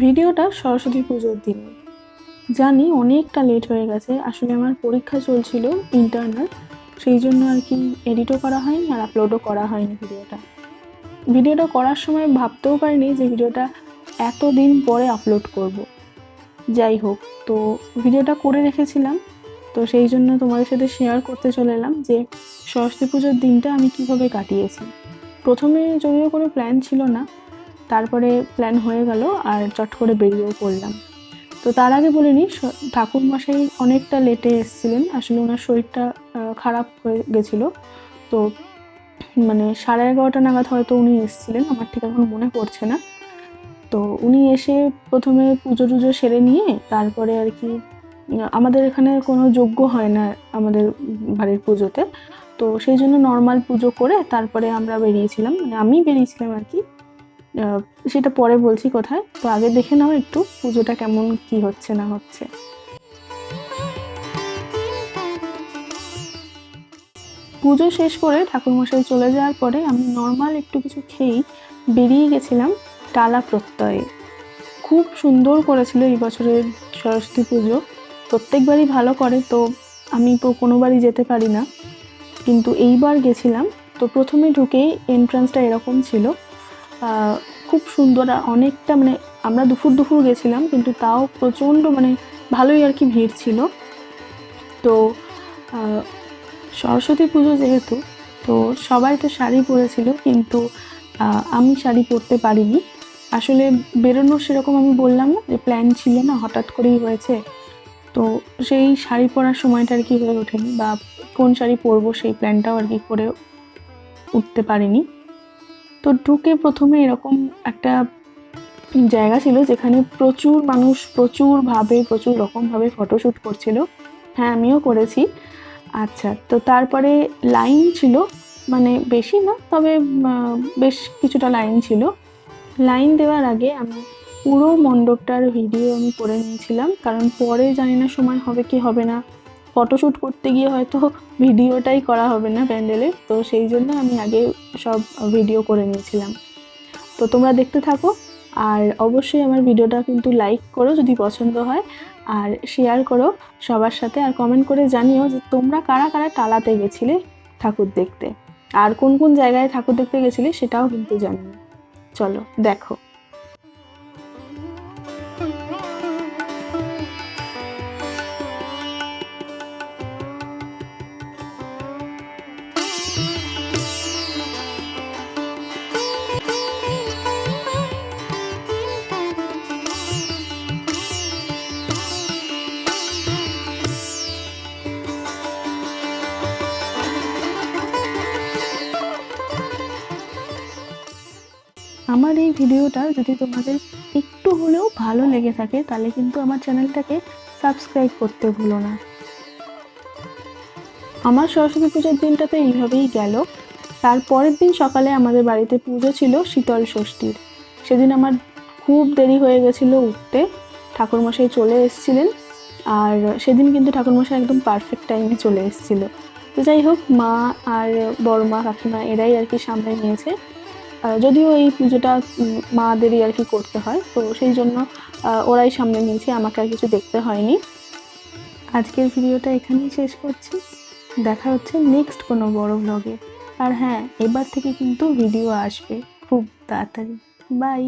ভিডিওটা সরস্বতী পুজোর দিনে। জানি অনেকটা লেট হয়ে গেছে, আসলে আমার পরীক্ষা চলছিল ইন্টারনাল সেই জন্য আর কি এডিটও করা হয়নি আর আপলোডও করা হয়নি ভিডিওটা। ভিডিওটা করার সময় ভাবতেও পারিনি যে ভিডিওটা এত দিন পরে আপলোড করব। যাই হোক, তো ভিডিওটা করে রেখেছিলাম, তো সেই জন্য তোমাদের সাথে শেয়ার করতে চলে এলাম যে সরস্বতী পুজোর দিনটা আমি কীভাবে কাটিয়েছি। প্রথমে যদিও কোনো প্ল্যান ছিল না তারপরে প্ল্যান হয়ে গেল আর চট করে বেরিয়েও পড়লাম। তো তার আগে বলিনি স- ঠাকুর মশাই অনেকটা লেটে এসেছিলেন। আসলে ওনার শরীরটা খারাপ হয়ে গেছিল। তো মানে সাড়ে এগারোটা নাগাদ হয়তো উনি এসেছিলেন, আমার ঠিক এখন মনে পড়ছে না। তো উনি এসে প্রথমে পুজো টুজো সেরে নিয়ে তারপরে আর কি, আমাদের এখানে কোনো যজ্ঞ হয় না আমাদের বাড়ির পুজোতে। তো সেই জন্য নর্মাল পুজো করে তারপরে আমরা বেরিয়েছিলাম। মানে আমি বেরিয়েছিলাম আর কি। সেটা পরে বলছি কোথায়। তো আগে দেখে নাও একটু পুজোটা কেমন কি হচ্ছে না হচ্ছে। পুজো শেষ করে ঠাকুরমশাই চলে যাওয়ার পরে আমি নর্মাল একটু কিছু খেয়েই বেরিয়ে গেছিলাম টালা প্রত্যয়ে। খুব সুন্দর করেছিল এই বছরের সরস্বতী পুজো। প্রত্যেকবারই ভালো করে, তো আমি তো কোনোবারই যেতে পারি না। কিন্তু এইবার গেছিলাম, তো প্রথমে ঢুকেই এন্ট্রান্সটা এরকম ছিল। খুব সুন্দর আর অনেকটা মানে আমরা দুপুর দুপুর গেছিলাম, কিন্তু তাও প্রচণ্ড মানে ভালোই আর কি ভিড় ছিল। তো সরস্বতী পুজো যেহেতু, তো সবাই তো শাড়ি পরেছিল, কিন্তু আমি শাড়ি পরতে পারিনি। আসলে বেরোনোর সেরকম আমি বললাম না যে প্ল্যান ছিল না, হঠাৎ করেই হয়েছে। তো সেই শাড়ি পরার সময়টা আর কি হয়ে ওঠেনি, বা কোন শাড়ি পরবো সেই প্ল্যানটাও আর কি করে উঠতে পারিনি। তো ঢুকে প্রথমে এরকম একটা জায়গা ছিল যেখানে প্রচুর মানুষ প্রচুরভাবে, প্রচুর রকমভাবে ফটোশ্যুট করছিল। হ্যাঁ আমিও করেছি। আচ্ছা তো তারপরে লাইন ছিল মানে বেশি না, তবে বেশ কিছুটা লাইন ছিল। লাইন দেওয়ার আগে আমি পুরো মণ্ডপটার ভিডিও আমি করে নিয়েছিলাম, কারণ পরে জানি না সময় হবে কি হবে না। ফটোশ্যুট করতে গিয়ে হয়তো ভিডিওটাই করা হবে না প্যান্ডেলে। তো সেই জন্য আমি আগে সব ভিডিও করে নিয়েছিলাম। তো তোমরা দেখতে থাকো আর অবশ্যই আমার ভিডিওটা কিন্তু লাইক করো যদি পছন্দ হয় আর শেয়ার করো সবার সাথে আর কমেন্ট করে জানিও যে তোমরা কারা কারা টালাতে গেছিলে ঠাকুর দেখতে। আর কোন কোন জায়গায় ঠাকুর দেখতে গেছিলে সেটাও কিন্তু জানিও। চলো, দেখো। আমার এই ভিডিওটা যদি তোমাদের একটু হলেও ভালো লেগে থাকে, তাহলে কিন্তু আমার চ্যানেলটাকে সাবস্ক্রাইব করতে ভুলো না। আমার সরস্বতী পুজোর দিনটা তো এইভাবেই গেল। তার পরের দিন সকালে আমাদের বাড়িতে পুজো ছিল শীতল ষষ্ঠীর। সেদিন আমার খুব দেরি হয়ে গেছিল উঠতে। ঠাকুরমশাই চলে এসেছিলেন। আর সেদিন কিন্তু ঠাকুরমশাই একদম পারফেক্ট টাইমে চলে এসেছিল। তো যাই হোক, মা আর বড় মা কাকিমা এরাই আর কি সামনে নিয়েছে। যদিও এই পুজোটা মাদেরই আর কি করতে হয়, তো সেই জন্য ওরাই সামনে নিয়েছি, আমাকে আর কিছু দেখতে হয়নি। আজকের ভিডিওটা এখানেই শেষ করছি। দেখা হচ্ছে নেক্সট কোনো বড় ব্লগে আর হ্যাঁ এবার থেকে কিন্তু ভিডিও আসবে। খুব তাড়াতাড়ি। বাই